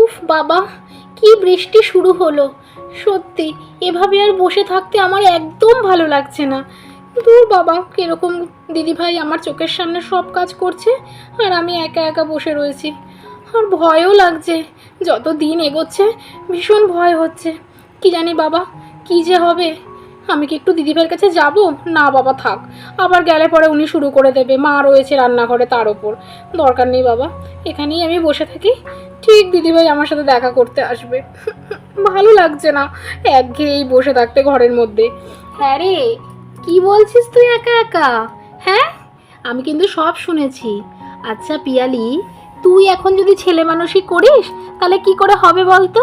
উফ, বাবা, কি বৃষ্টি শুরু হলো। সত্যি, এভাবে আর বসে থাকতে আমার একদম ভালো লাগছে না। দূর, বাবা, কীরকম দিদিভাই আমার চোখের সামনে সব কাজ করছে আর আমি একা একা বসে রয়েছি। আর ভয়ও লাগছে, যত দিন এগোচ্ছে, ভীষণ ভয় হচ্ছে। কি জানি, বাবা, কি যে হবে? আমি কি একটু দিদিভাইয়ের কাছে যাব? না, বাবা, থাক। আবার গেলে পরে উনি শুরু করে দেবে। মা রয়েছে রান্নাঘরে তার ওপর। দরকার নেই, বাবা। এখানেই আমি বসে থাকি। ঠিক দিদিভাই আমার সাথে দেখা করতে আসবে। ভালো লাগছে না একঘেয়েই বসে থাকতে ঘরের মধ্যে। হ্যাঁ রে, কি বলছিস তুই একা একা? হ্যাঁ? আমি কিন্তু সব শুনেছি। আচ্ছা পিয়ালি, তুই এখন যদি ছেলে মানুষই করিস, তাহলে কি করে হবে বলতো?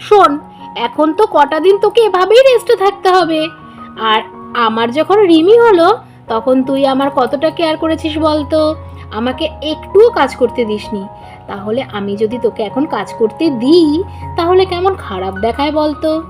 শোন, এখন তো কটা দিন তোকে এভাবেই রেস্টে থাকতে হবে। আর আমার যখন রিমি হলো, তখন তুই আমার কতটা কেয়ার করেছিস বলতো? আমাকে একটুও কাজ করতে দিসনি। তাহলে আমি যদি তোকে এখন কাজ করতে দিই, তাহলে কেমন খারাপ দেখায় বলতো?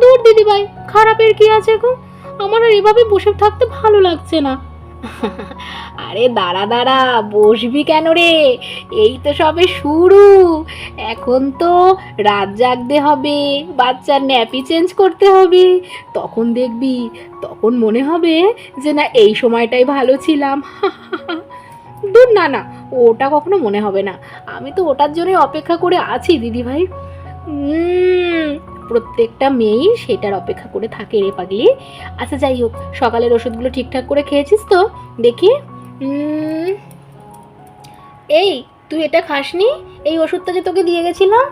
দূর দিদিভাই, খারাপের কি আছে গো? আমার আর এভাবে বসে থাকতে ভালো লাগছে না। আরে দাঁড়া দাঁড়া, বসবি কেন রে? এই তো সবে শুরু। এখন তো রাত জাগতে হবে, বাচ্চার ন্যাপি চেঞ্জ করতে হবে। তখন দেখবি, তখন মনে হবে যে না, এই সময়টাই ভালো ছিলাম। দূর না না, ওটা কখনো মনে হবে না। আমি তো ওটার জন্যই অপেক্ষা করে আছি, দিদিভাই। প্রত্যেকটা মেয়েই সেটার অপেক্ষা করে থাকে রে পাগলি। আচ্ছা যাই হোক, সকালের ওষুধগুলো ঠিকঠাক করে খেয়েছিস তো? দেখি। এই, তুই এটা খাসনি? এই ওষুধটা যে তোকে দিয়ে গেছিলাম?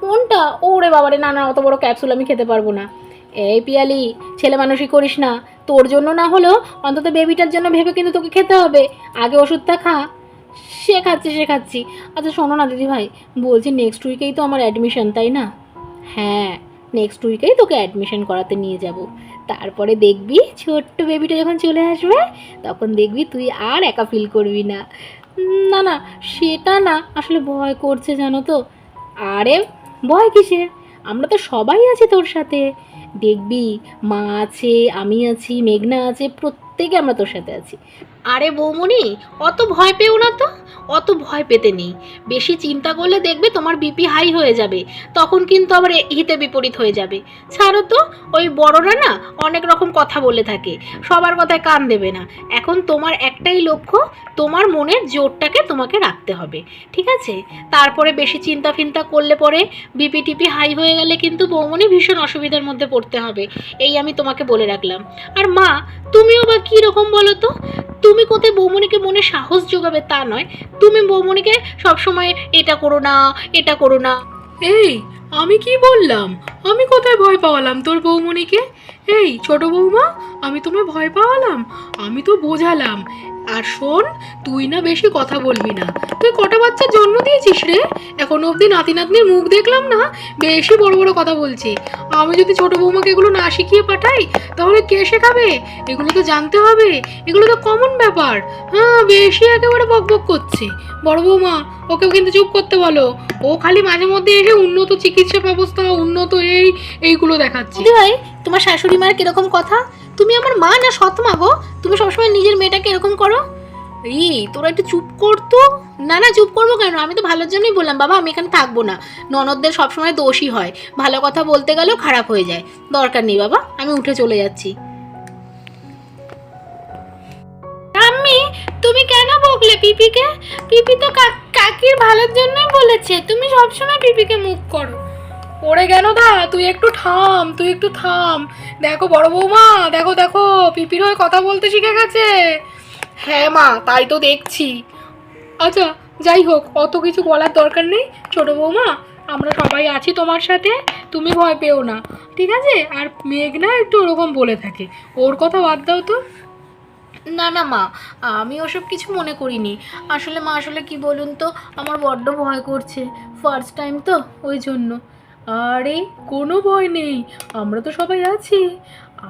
কোনটা? ওরে বাবারে, না না, অত বড় ক্যাপসুল আমি খেতে পারব না। এই পিয়ালি, ছেলে মানুষই করিস না। তোর জন্য না হলেও অন্তত বেবিটার জন্য ভেবে কিন্তু তোকে খেতে হবে। আগে ওষুধটা খা। সে খাচ্ছি সে খাচ্ছি। আচ্ছা শোনো না দিদি ভাই বলছি নেক্সট উইকেই তো আমার অ্যাডমিশন তাই না? হ্যাঁ নেক্সট উইকেই তোকে অ্যাডমিশন করাতে নিয়ে যাব। তারপরে দেখবি ছোট্ট বেবিটা যখন চলে আসবে, তখন দেখবি তুই আর একা ফিল করবি না। না না, সেটা না, আসলে ভয় করছে জানো তো। আরে, ভয় কিসের? আমরা তো সবাই আছি তোর সাথে। দেখবি, মা আছে, আমি আছি, মেঘনা আছে, প্রত্যেকে আমরা তোর সাথে আছি। আরে বৌমনি, অত ভয় পেও না তো। অত ভয় পেতে নেই। বেশি চিন্তা করলে দেখবে তোমার বিপি হাই হয়ে যাবে। তখন কিন্তু আবার হিতে বিপরীত হয়ে যাবে। ছাড়ো তো, ওই বড়রা না অনেক রকম কথা বলে থাকে। সবার কথায় কান দেবে না। এখন তোমার একটাই লক্ষ্য, তোমার মনের জোরটাকে তোমাকে রাখতে হবে। ঠিক আছে? তারপরে বেশি চিন্তা ফিন্তা করলে পরে বিপি টিপি হাই হয়ে গেলে কিন্তু বৌমনি ভীষণ অসুবিধার মধ্যে পড়তে হবে। এই আমি তোমাকে বলে রাখলাম। আর মা, তুমিও বা কী রকম বলো তো? তুমি কোথায় বৌমনিকে মনে সাহস যোগাবে তা নয়। তুমি বৌমনিকে সবসময় এটা করো না, এটা করো না। এই, আমি কি বললাম? আমি কোথায় ভয় পাওয়ালাম তোর বৌমনিকে? এই, ছোট বৌমা, আমি তোমায় ভয় পাওয়ালাম? আমি তো বোঝালাম। আর শোন, তুই না বেশি কথা বলবি না। তুই কটা বাচ্চার জন্ম দিয়েছিস রে? এখন অবধি নাতি নাতনির মুখ দেখলাম না, বেশি বড় বড় কথা বলছি। আমি যদি ছোট বৌমাকে এগুলো না শিখিয়ে পাঠাই, তাহলে কে শেখাবে? এগুলো তো জানতে হবে। এগুলো তো কমন ব্যাপার। হ্যাঁ বেশি একেবারে বক বক করছে। বড় বৌমা, ওকেও কিন্তু চুপ করতে বলো। ও খালি মাঝে মধ্যে এসে উন্নত চিকিৎসা ব্যবস্থা, উন্নত এই, এইগুলো দেখাচ্ছে। ভাই, তোমার শাশুড়ি মায়ের কীরকম কথা? তুমি আমার মা না সৎ মা গো? তুমি সবসময় নিজের মেয়েটাকে এরকম করো? এই তোরা একটু চুপ করতো না না, চুপ করব কেন? আমি তো ভালোর জন্যই বললাম, বাবা, আমি এখানে থাকব না। ননদদের সবসময় দোষী হয়। ভালো কথা বলতে গেলেও খারাপ হয়ে যায়। দরকার নেই, বাবা, আমি উঠে চলে যাচ্ছি। আম্মি, তুমি কেন বকলে পিপিকে? পিপি তো কাকির ভালোর জন্যই বলেছে। তুমি সবসময় পিপিকে মুখ করো। ওরে গেল দা, তুই একটু থাম, তুই একটু থাম। দেখো বড় বৌমা, দেখো দেখো, পিপির হয়ে কথা বলতে শিখে গেছে। হ্যাঁ মা তাই তো দেখছি। আচ্ছা যাই হোক অত কিছু বলার দরকার নেই ছোট বৌমা আমরা সবাই আছি তোমার সাথে তুমি ভয় পেও না ঠিক আছে? আর মেঘনা একটু ওরকম বলে থাকে ওর কথা বাদ দাও তো। না না মা আমি ওসব কিছু মনে করিনি। আসলে মা আসলে কি বলুন তো আমার বড্ড ভয় করছে ফার্স্ট টাইম তো ওই জন্য। আরে কোনো ভয় নেই আমরা তো সবাই আছি।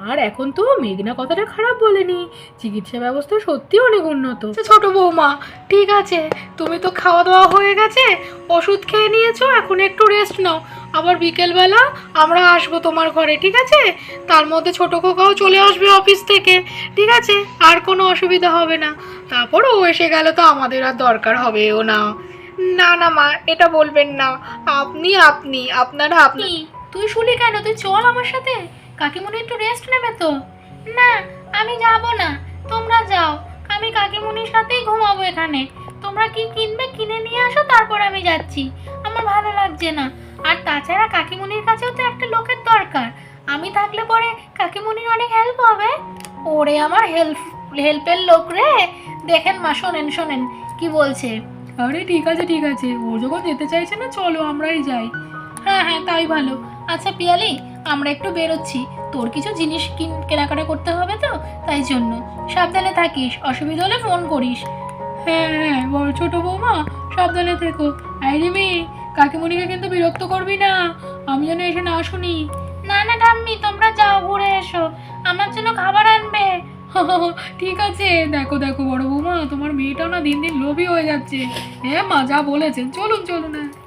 আর এখন তো মেঘনা কথাটা খারাপ বলেনি। চিকিৎসা ব্যবস্থা সত্যি অনেক উন্নত। ছোট বৌমা ঠিক আছে তুমি তো খাওয়া দাওয়া হয়ে গেছে ওষুধ খেয়ে নিয়েছো এখন একটু রেস্ট নাও। আবার বিকেলবেলা আমরা আসব তোমার ঘরে ঠিক আছে? তার মধ্যে ছোট খোকাও চলে আসবে অফিস থেকে ঠিক আছে? আর কোনো অসুবিধা হবে না। তারপর ও এসে গেল তো আমাদের আর দরকার হবেও না। না না মা এটা বলবেন না। আপনি আপনি আপনারা আপনি তুই শুলি কেন? তুই চল আমার সাথে। কাকিমুনি একটু রেস্ট নেবে তো? না আমি যাব না। তোমরা যাও। আমি কাকিমুনির সাথেই ঘুমাবো এখানে। তোমরা কি কিনবে কিনে নিয়ে আসো তারপর আমি যাচ্ছি। আমার ভালো লাগছে না। আর তাছাড়া কাকিমুনির কাছেও তো একটা লোকের দরকার। আমি থাকলে পরে কাকিমুনির অনেক হেল্প হবে। ওরে আমার হেল্প হেল্পের লোক রে। দেখেন মা শোনেন শোনেন। কি বলছে? আরে ঠিক আছে ঠিক আছে। ও যখন যেতে চাইছে না চলো আমরাই যাই। হ্যাঁ হ্যাঁ তাই ভালো। আচ্ছা পিয়ালি আমরা একটু বেরোচ্ছি। তোর কিছু জিনিস কিন- কেনাকাটা করতে হবে তো? তাই জন্য। সাবধানে থাকিস অসুবিধা হলে ফোন করিস। হ্যাঁ হ্যাঁ বড় ছোট বৌমা সাবধানে থেকো। আই রিমি কাকিমণিকে কিন্তু বিরক্ত করবি না। আমি যেন এসে না শুনি। না না ঠাম্মি তোমরা যাও ঘুরে এসো। আমার জন্য খাবার আনবে। ঠিক আছে দেখো দেখো বড় বৌমা তোমার মেয়েটাও না দিন দিন লোভী হয়ে যাচ্ছে। হ্যাঁ মা যা বলেছেন চলুন চলুন। হ্যাঁ